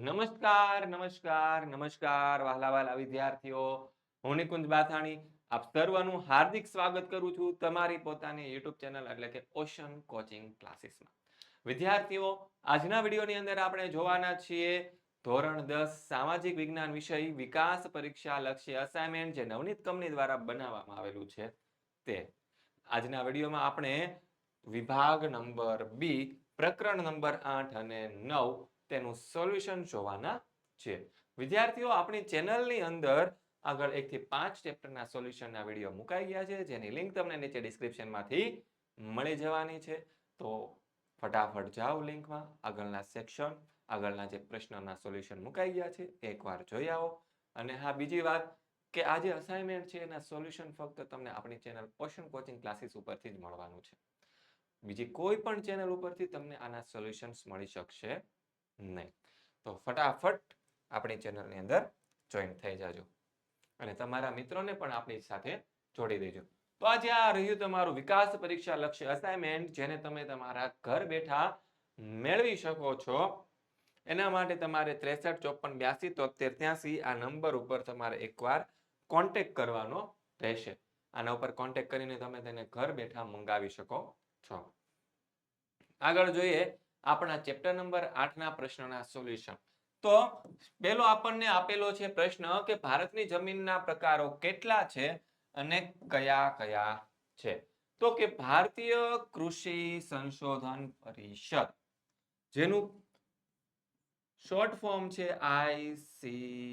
નમસ્કાર નમસ્કાર નમસ્કાર વહાલા વહાલા વિદ્યાર્થીઓ. હું નિકુંજ બાથાણી. આપ સર્વનું હાર્દિક સ્વાગત કરું છું તમારી પોતાની યુટ્યુબ ચેનલ એટલે કે ઓશન કોચિંગ ક્લાસીસમાં. વિદ્યાર્થીઓ, આજના વિડીયોની અંદર આપણે જોવાના છીએ ધોરણ દસ, સામાજિક વિજ્ઞાન વિષય વિકાસ પરીક્ષા લક્ષ્ય અસાઇનમેન્ટ જે નવનીત કંપની દ્વારા બનાવવામાં આવેલું છે તે. આજના વિડીયોમાં આપણે વિભાગ નંબર બી, પ્રકરણ નંબર આઠ અને નવ તેનું સોલ્યુશન જોવાના છે. વિદ્યાર્થીઓ, આપણી ચેનલની અંદર આગળ એક થી પાંચ ચેપ્ટરના સોલ્યુશનના વીડિયો મુકાઈ ગયા છે. જેની લિંક તમને નીચે ડિસ્ક્રિપ્શનમાંથી મળી જવાની છે. તો ફટાફટ જાઓ લિંકમાં, આગળના સેક્શન, આગળના જે પ્રશ્નના સોલ્યુશન મુકાઈ ગયા છે, એકવાર જોઈ આવો. અને હા, બીજી વાત કે આ જે અસાઇનમેન્ટ છે, એના સોલ્યુશન ફક્ત તમને આપણી ચેનલ ઓશન કોચિંગ ક્લાસીસ ઉપરથી જ મળવાનું છે. બીજી કોઈ પણ ચેનલ ઉપરથી તમને આના સોલ્યુશન્સ મળી શકશે. નહીં. તો ફટાફટ આપણી ચેનલની અંદર જોઈન થઈ જાજો અને તમારા મિત્રોને પણ આપણી સાથે જોડી દેજો. તો આજે આ રહ્યું તમારું વિકાસ પરીક્ષા લક્ષ્ય અસાઇનમેન્ટ જેને તમે તમારા ઘર બેઠા મેળવી શકો છો. એના માટે તમારે ત્રેસઠ, ચોપન, બ્યાસી તોતેર ત્યાસી આ નંબર ઉપર તમારે એકવાર કોન્ટેક્ટ કરવાનો રહેશે. આના ઉપર કોન્ટેક્ટ કરીને તમે તેને ઘર બેઠા મંગાવી શકો છો. આગળ જોઈએ આપણા ચેપ્ટર નંબર આઠના પ્રશ્નના સોલ્યુશન. તો પેલો આપણને આપેલો છે પ્રશ્ન કે ભારતની જમીનના પ્રકારો કેટલા છે અને કયા કયા છે? તો કે ભારતીય કૃષિ સંશોધન પરિષદ, જેનું શોર્ટ ફોર્મ છે આઈસીએઆર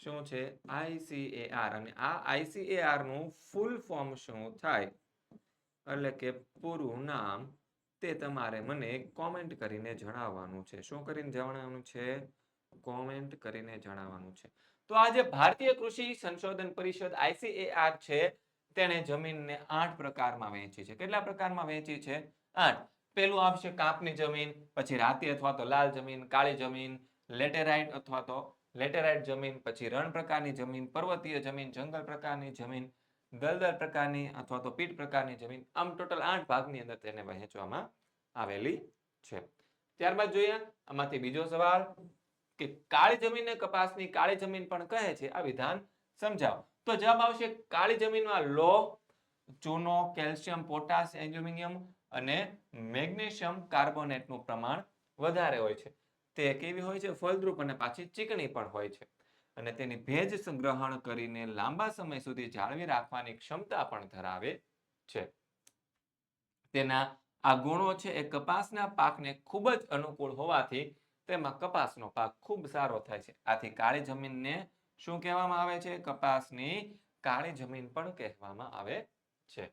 શું છે? આઈસીએઆર અને આ આઈસીએઆરનું ફૂલ ફોર્મ શું થાય? એટલે કે પૂરું નામ તે તમારે મને કોમેન્ટ કરીને જણાવવાનું છે. શું કરીને જણાવવાનું છે? કોમેન્ટ કરીને જણાવવાનું છે. તો આજે ભારતીય કૃષિ સંશોધન પરિષદ આઈસીએઆર છે, તેણે જમીનને આઠ પ્રકારમાં વહેંચી છે. કેટલા પ્રકારમાં વહેંચી છે? આઠ. પેલું આવશે કાપની જમીન, પછી રાતી અથવા તો લાલ જમીન, કાળી જમીન, લેટેરાઇટ અથવા તો લેટેરાઇટ જમીન, પછી રણ પ્રકારની જમીન, પર્વતીય જમીન, જંગલ પ્રકારની જમીન દલદલ પ્રકારની અથવા તો પીટ પ્રકારની જમીન, આમ ટોટલ આઠ ભાગની અંદર તેને વહેંચવામાં આવેલી છે. ત્યારબાદ જોઈએ આમાંથી બીજો સવાલ કે કાળી જમીનને કપાસની કાળી જમીન પણ કહે છે, આ વિધાન સમજાવો. તો જવાબ આવશે કાળી જમીનમાં લોહ ચૂનો, કેલ્શિયમ, પોટાશ, એલ્યુમિનિયમ અને મેગ્નેશિયમ કાર્બોનેટનું પ્રમાણ વધારે હોય છે. તે કેવી હોય છે? ફળદ્રુપ અને પાછી ચીકણી પણ હોય છે. અને તેની ભેજ સંગ્રહણ કરીને લાંબા સમય સુધી જાળવી રાખવાની ક્ષમતા પણ ધરાવે છે. તેના આ ગુણો છે એ કપાસના પાકને ખૂબ જ અનુકૂળ હોવાથી તેમાં કપાસનો પાક ખૂબ સારો થાય છે. આથી કાળી જમીનને શું કહેવામાં આવે છે? કપાસની કાળી જમીન પણ કહેવામાં આવે છે.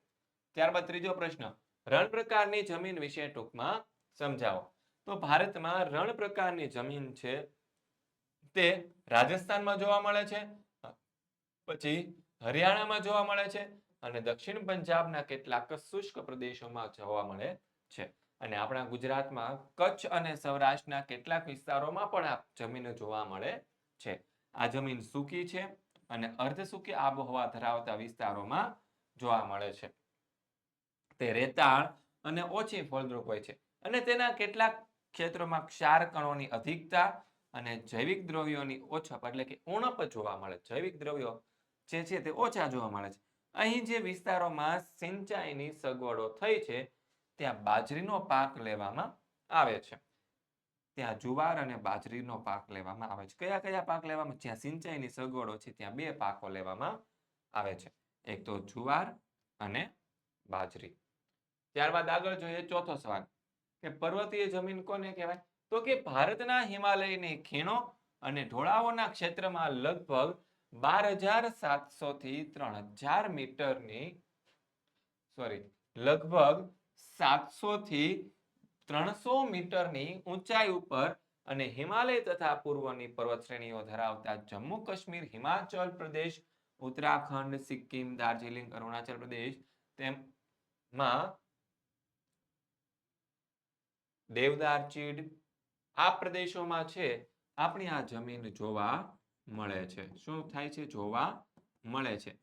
ત્યારબાદ ત્રીજો પ્રશ્ન, રણ પ્રકારની જમીન વિશે ટૂંકમાં સમજાવો. તો ભારતમાં રણ પ્રકારની જમીન છે તે રાજસ્થાનમાં જોવા મળે છે, પછી હરિયાણામાં જોવા મળે છે અને દક્ષિણ પંજાબના કેટલાક શુષ્ક પ્રદેશોમાં જોવા મળે છે. અને આપણા ગુજરાતમાં કચ્છ અને સૌરાષ્ટ્રના કેટલાક વિસ્તારોમાં પણ આ જમીન જોવા મળે છે. આ જમીન સૂકી છે અને અર્ધ સૂકી આબોહવા ધરાવતા વિસ્તારોમાં જોવા મળે છે. તે રેતાળ અને ઓછી ફળદ્રુપ હોય છે અને તેના કેટલાક ક્ષેત્રોમાં ક્ષાર કણોની અધિકતા અને જૈવિક દ્રવ્યોની ઓછપ એટલે કે ઉણપ જોવા મળે. જૈવિક દ્રવ્યો જે છે તે ઓછા જોવા મળે છે. અહીં જે વિસ્તારોમાં સિંચાઈની સગવડો થઈ છે, ત્યાં બાજરીનો પાક લેવામાં આવે છે. ત્યાં જુવાર અને બાજરીનો પાક લેવામાં આવે છે. કયા કયા પાક લેવામાં? જ્યાં સિંચાઈની સગવડો છે, ત્યાં બે પાકો લેવામાં આવે છે. એક તો જુવાર અને બાજરી. ત્યારબાદ આગળ જોઈએ ચોથો સવાલ, કે પર્વતીય જમીન કોને કહેવાય? તો કે ભારતના હિમાલયની ખીણો અને ઢોળાવોના ક્ષેત્રમાં લગભગ બાર હજાર સાતસો થી ત્રણ હજાર મીટરની સોરી લગભગ સાતસો થી ત્રણસો મીટરની ઊંચાઈ ઉપર અને હિમાલય તથા પૂર્વની પર્વત શ્રેણીઓ ધરાવતા જમ્મુ કાશ્મીર, હિમાચલ પ્રદેશ, ઉત્તરાખંડ, સિક્કિમ, દાર્જિલિંગ, અરુણાચલ પ્રદેશ, તેમાં દેવદાર ચીડ આ પ્રદેશોમાં છે, આપણી આ જમીન જોવા મળે છે. શું થાય છે? જોવા મળે છે.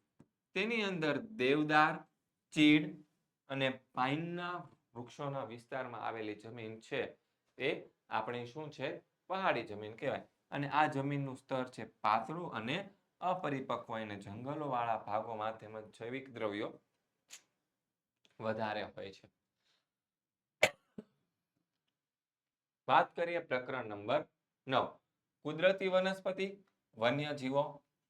તેની અંદર દેવદાર, ચીડ અને પાઇનના વૃક્ષોના વિસ્તારમાં આવેલી જમીન છે. તે આપણી શું છે? પહાડી જમીન કહેવાય. અને આ જમીનનું સ્તર છે પાતળું અને અપરિપક્વ અને જંગલો વાળા ભાગોમાં તેમજ જૈવિક દ્રવ્યો વધારે હોય છે. વાત કરીએ પ્રકરણ નંબર નવ. કુદરતી વનસ્પતિ, વન્યજીવો,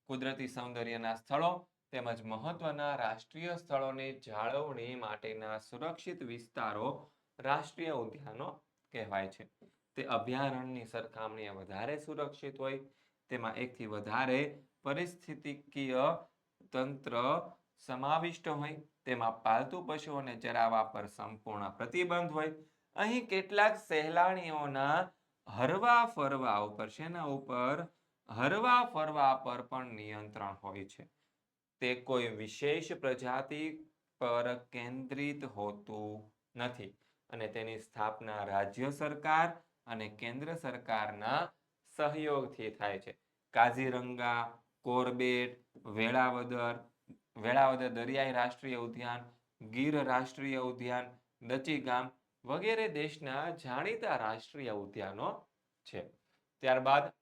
કુદરતી સૌંદર્યના સ્થળો તેમજ મહત્વના રાષ્ટ્રીય સ્થળોની જાળવણી માટેના સુરક્ષિત વિસ્તારો રાષ્ટ્રીય ઉદ્યાનો કહેવાય છે. તે અભયારણ્યની સરખામણીએ વધારે સુરક્ષિત હોય, તેમાં એકથી વધારે પરિસ્થિતિકીય તંત્ર સમાવિષ્ટ હોય, તેમાં પાલતુ પશુઓને ચરાવવા પર સંપૂર્ણ પ્રતિબંધ હોય અહીં કેટલાક સહેલાણીઓના હરવા ફરવા ઉપર શેના ઉપર હરવા ફરવા પર પણ નિયંત્રણ હોય છે. તે કોઈ વિશેષ પ્રજાતિ પર કેન્દ્રિત હોતું નથી અને તેની સ્થાપના રાજ્ય સરકાર અને કેન્દ્ર સરકારના સહયોગથી થાય છે. કાઝીરંગા, કોરબેટ, વેળાવદર વેળાવદર દરિયાઈ રાષ્ટ્રીય ઉદ્યાન, ગીર રાષ્ટ્રીય ઉદ્યાન દચીગામ વગેરે દેશના જાણીતા રાષ્ટ્રીય ઉદ્યાનો છે. ત્યારબાદ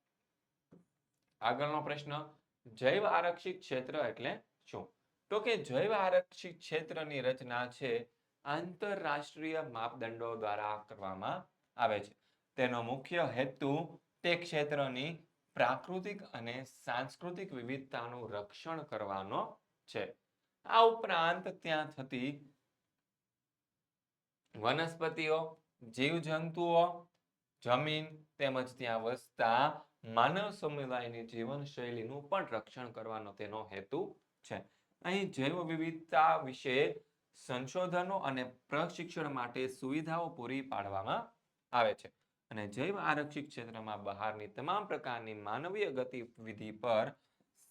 આગળનો પ્રશ્ન, જૈવ આરક્ષિત ક્ષેત્ર એટલે શું? તો કે જૈવ આરક્ષિત ક્ષેત્રની રચના છે આંતરરાષ્ટ્રીય માપદંડો દ્વારા કરવામાં આવે છે. તેનો મુખ્ય હેતુ તે ક્ષેત્રની પ્રાકૃતિક અને સાંસ્કૃતિક વિવિધતાનું રક્ષણ કરવાનો છે. આ ઉપરાંત ત્યાં થતી વનસ્પતિઓ, જીવજંતુઓ, જમીન તેમજ ત્યાં વસતા માનવ સમુદાયની જીવનશૈલીનું પણ રક્ષણ કરવાનો તેનો હેતુ છે. અહીં જૈવ વિવિધતા વિશે સંશોધનો અને પ્રશિક્ષણ માટે સુવિધાઓ પૂરી પાડવામાં આવે છે. અને જૈવ આરક્ષિત ક્ષેત્રમાં બહારની તમામ પ્રકારની માનવીય ગતિવિધિ પર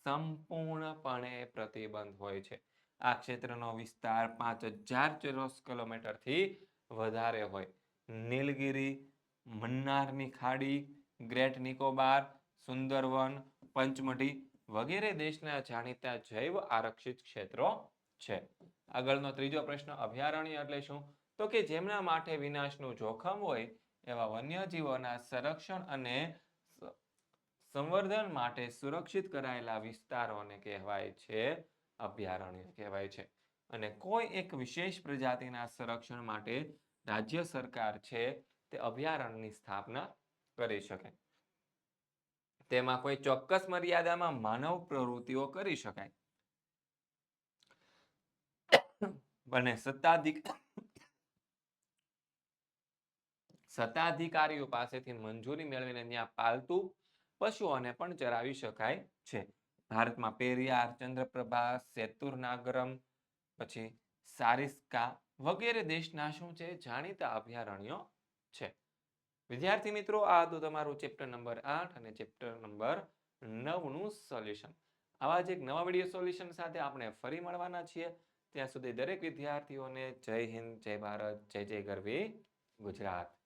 સંપૂર્ણપણે પ્રતિબંધ હોય છે. આ ક્ષેત્રનો વિસ્તાર પાંચ હજાર ચોરસ કિલોમીટરથી વધારે હોય. નીલગિરી, મન્નારની ખાડી, ગ્રેટ નિકોબાર, સુંદરવન, પંચમઢી વગેરે દેશના જાણીતા જૈવ આરક્ષિત ક્ષેત્રો છે. આગળનો ત્રીજો પ્રશ્ન અભયારણ્ય એટલે શું? તો કે જેમના માટે વિનાશનું જોખમ હોય એવા વન્યજીવોના સંરક્ષણ અને સંવર્ધન માટે સુરક્ષિત કરાયેલા વિસ્તારોને કહેવાય છે અભયારણ્ય કહેવાય છે. અને કોઈ એક વિશેષ પ્રજાતિના સંરક્ષણ માટે રાજ્ય સરકાર છે તે અભયારણ્યની સ્થાપના કરી શકે. તેમાં કોઈ ચોક્કસ મર્યાદામાં માનવ પ્રવૃત્તિઓ કરી શકાય. અને સત્તાધિક, સત્તાધિકારીઓ પાસેથી મંજૂરી મેળવીને ત્યાં પાલતુ પશુઓને પણ ચરાવી શકાય છે. ભારતમાં પેરિયાર, ચંદ્રપ્રભા સેતુરનાગરમ પછી સારિસ્કા વગેરે દેશના શું છે? જાણીતા અભયારણ્યો છે. વિદ્યાર્થી મિત્રો, આ હતું તમારું ચેપ્ટર નંબર આઠ અને ચેપ્ટર નંબર નવનું સોલ્યુશન આવા જ એક નવા વીડિયો સોલ્યુશન સાથે આપણે ફરી મળવાના છીએ. ત્યાં સુધી દરેક વિદ્યાર્થીઓને જય હિન્દ, જય ભારત, જય જય ગરવી ગુજરાત.